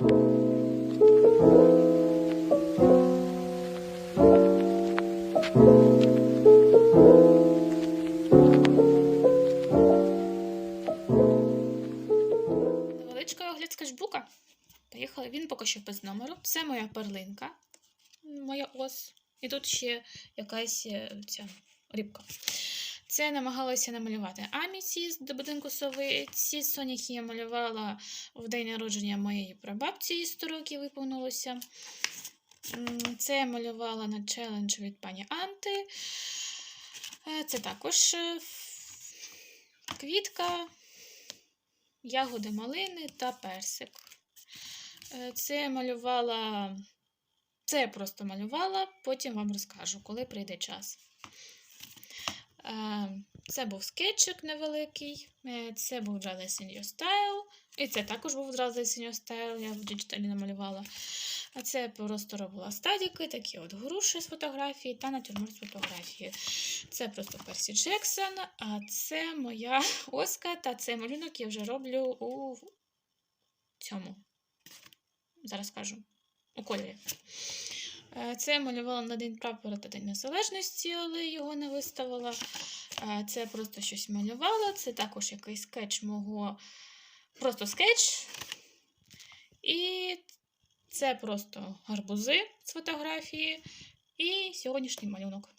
Невеличкий огляд скетчбука. Поїхали. Він поки що без номеру. Це моя перлинка, моя ос. І тут ще якась е, ця рибка. Це намагалася намалювати аміці з будинку сови. Ці соняхи я малювала в день народження моєї прабабці, їй 100 років виповнилося. Це я малювала на челендж від пані Анти. Е, Це також е, квітка, ягоди малини та персик. Е, Це я малювала. Це я просто малювала, потім вам розкажу, коли прийде час. Е, Це був скетчик невеликий, е, це був in Your Style. І це також був in Your Style, я в діджиталі намалювала. А це просто робила стадіки, такі от груші з фотографії та натюрморт з фотографії. Це просто Персі Джексон, а це моя оска, та цей малюнок я вже роблю у цьому. Зараз скажу. У кольорі. Е, Це я малювала на День прапора та День Незалежності, але його не виставила. Е, Це просто щось малювала. Це також якийсь скетч мого. Просто скетч. І це просто гарбузи з фотографії. І сьогоднішній малюнок.